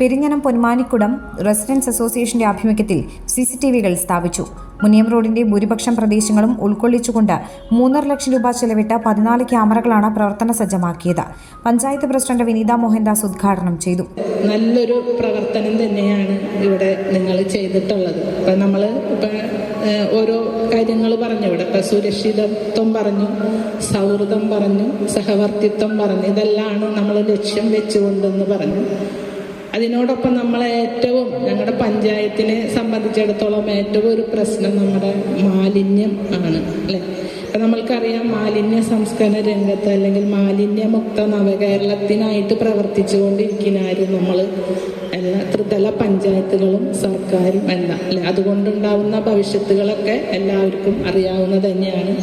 Perinjanam Ponmanikkudam residence അസോസിയേഷന്റെ ആഭിമുഖ്യത്തിൽ C C T വികൾ സ്ഥാപിച്ചു. മുനിയം റോഡിന്റെ ഭൂരിപക്ഷം പ്രദേശങ്ങളും ഉൾക്കൊള്ളിച്ചുകൊണ്ട് മൂന്നര ലക്ഷം രൂപ ചെലവിട്ട പതിനാല് ക്യാമറകളാണ് പ്രവർത്തന സജ്ജമാക്കിയത്. പഞ്ചായത്ത് പ്രസിഡന്റ് വിനീത മോഹൻദാസ് ഉദ്ഘാടനം ചെയ്തു. നല്ലൊരു പ്രവർത്തനം തന്നെയാണ് ഇവിടെ നിങ്ങൾ ചെയ്തിട്ടുള്ളത്. ഇപ്പം നമ്മൾ ഇപ്പം ഓരോ കാര്യങ്ങൾ പറഞ്ഞു. ഇവിടെ ഇപ്പം സുരക്ഷിതത്വം പറഞ്ഞു സൗഹൃദം പറഞ്ഞു സഹവർത്തിത്വം പറഞ്ഞു. ഇതെല്ലാമാണ് നമ്മൾ ലക്ഷ്യം വെച്ചുകൊണ്ടെന്ന് പറഞ്ഞു. അതിനോടൊപ്പം നമ്മളെ ഏറ്റവും ഞങ്ങളുടെ പഞ്ചായത്തിനെ സംബന്ധിച്ചിടത്തോളം ഏറ്റവും ഒരു പ്രശ്നം നമ്മുടെ മാലിന്യം ആണ് അല്ലേ? നമ്മൾക്കറിയാം മാലിന്യ സംസ്കരണ രംഗത്ത് അല്ലെങ്കിൽ മാലിന്യമുക്ത നവകേരളത്തിനായിട്ട് പ്രവർത്തിച്ചുകൊണ്ടിരിക്കുന്നതായിരുന്നു നമ്മൾ എല്ലാ ത്രിതല പഞ്ചായത്തുകളും സർക്കാരും എല്ലാം അല്ലെ? അതുകൊണ്ടുണ്ടാവുന്ന ഭവിഷ്യത്തുകളൊക്കെ എല്ലാവർക്കും അറിയാവുന്ന തന്നെയാണ്.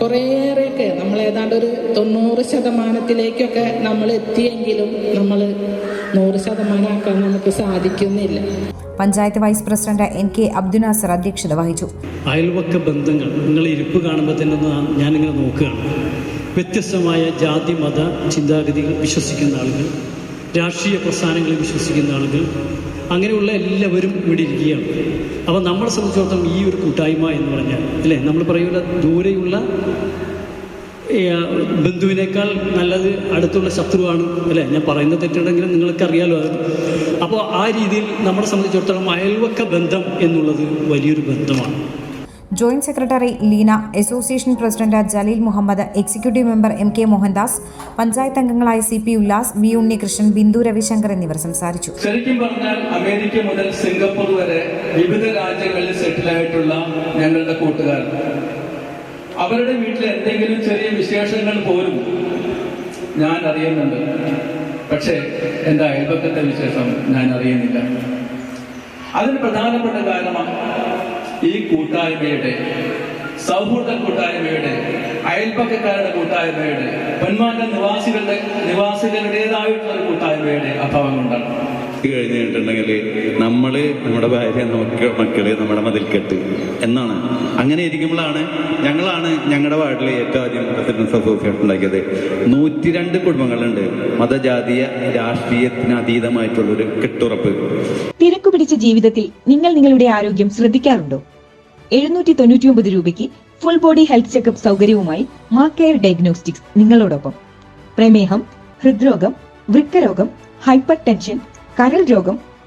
കുറേയേറെയൊക്കെ നമ്മൾ ഏതാണ്ട് ഒരു തൊണ്ണൂറ് ശതമാനത്തിലേക്കൊക്കെ നമ്മൾ എത്തിയെങ്കിലും നമ്മൾ നൂറ് ശതമാനമാക്കാൻ നമുക്ക് സാധിക്കുന്നില്ല. Panchayat vice president N K Abdul Nasar അധ്യക്ഷത വഹിച്ചു. അയൽവക്ക ബന്ധങ്ങൾ നിങ്ങൾ ഇരിപ്പ് കാണുമ്പോൾ തന്നെ ഞാനിങ്ങനെ നോക്കുകയാണ്. വ്യത്യസ്തമായ ജാതി മത ചിന്താഗതികൾ വിശ്വസിക്കുന്ന ആളുകൾ രാഷ്ട്രീയ പ്രസ്ഥാനങ്ങളിൽ വിശ്വസിക്കുന്ന ആളുകൾ അങ്ങനെയുള്ള എല്ലാവരും ഇവിടെ ഇരിക്കുകയാണ്. അപ്പോൾ നമ്മളെ സംബന്ധിച്ചിടത്തോളം ഈ ഒരു കൂട്ടായ്മ എന്ന് പറഞ്ഞാൽ അല്ലേ? നമ്മൾ പറയുന്ന ദൂരെയുള്ള ബന്ധുവിനേക്കാൾ നല്ലത് അടുത്തുള്ള ശത്രുവാണ് അല്ലേ? ഞാൻ പറയുന്നത് തെറ്റുണ്ടെങ്കിലും നിങ്ങൾക്ക് അറിയാലോ അത്. അപ്പോൾ ആ രീതിയിൽ നമ്മളെ സംബന്ധിച്ചിടത്തോളം അയൽവക്ക ബന്ധം എന്നുള്ളത് വലിയൊരു ബന്ധമാണ്. Joint secretary Leena association president Jaleel Muhammad executive member M K Mohandas panchayat അംഗങ്ങളായ C P Ullas V Unnikrishnan Bindu Ravishankar എന്നിവർ സംസാരിച്ചു. ശരിക്കും പറഞ്ഞാൽ അമേരിക്ക മുതൽ സിംഗപ്പൂർ വരെ വിവിധ രാജ്യങ്ങളിൽ സെറ്റിലായിട്ടുള്ള ഞങ്ങളുടെ കൂട്ടുകാർ. അവരുടെ വീട്ടിൽ എന്തെങ്കിലും ചെറിയ വിശേഷങ്ങൾ പോലും ഞാൻ അറിയുന്നുണ്ട്. പക്ഷേ എന്റെ അയൽപക്കത്തെ വിശേഷം ഞാൻ അറിയുന്നില്ല. അതിന് പ്രധാനപ്പെട്ട കാരണം ഈ കൂട്ടായ്മയുടെ സൗഹൃദ കൂട്ടായ്മയുടെ അയൽപ്പക്കക്കാരുടെ കൂട്ടായ്മയുടെ പൊന്മാറ്റ നിവാസികളുടെ നിവാസികളുടേതായിട്ടുള്ള കൂട്ടായ്മയുടെ അഭാവം കൊണ്ടാണ്. കഴിഞ്ഞിട്ടുണ്ടെങ്കിൽ നമ്മൾ നമ്മുടെ ഭാര്യ നോക്കിയ മക്കളെ നമ്മുടെ മതിൽ കെട്ട് എന്നാണ്. അങ്ങനെ ഇരിക്കുമ്പോഴാണ് ഞങ്ങളാണ് ഞങ്ങളുടെ വാർഡിൽ ഏറ്റവും ആദ്യം റെസിഡൻസ് അസോസിയേഷൻ ഉണ്ടാക്കിയത്. നൂറ്റിരണ്ട് കുടുംബങ്ങളുണ്ട്. മതജാതീയ രാഷ്ട്രീയത്തിന് അതീതമായിട്ടുള്ളൊരു കെട്ടുറപ്പ്. തിരക്കു പിടിച്ച ജീവിതത്തിൽ നിങ്ങൾ നിങ്ങളുടെ ആരോഗ്യം ശ്രദ്ധിക്കാറുണ്ടോ? എഴുന്നൂറ്റി തൊണ്ണൂറ്റി ഒമ്പത് രൂപയ്ക്ക് ഫുൾ ബോഡി ഹെൽത്ത് ചെക്കപ്പ് സൗകര്യവുമായി മാ കെയർ ഡയഗ്നോസ്റ്റിക്സ് നിങ്ങളോടൊപ്പം. പ്രമേഹം ഹൃദ്രോഗം വൃക്കരോഗം ഹൈപ്പർ ടെൻഷൻ കരൾ രോഗം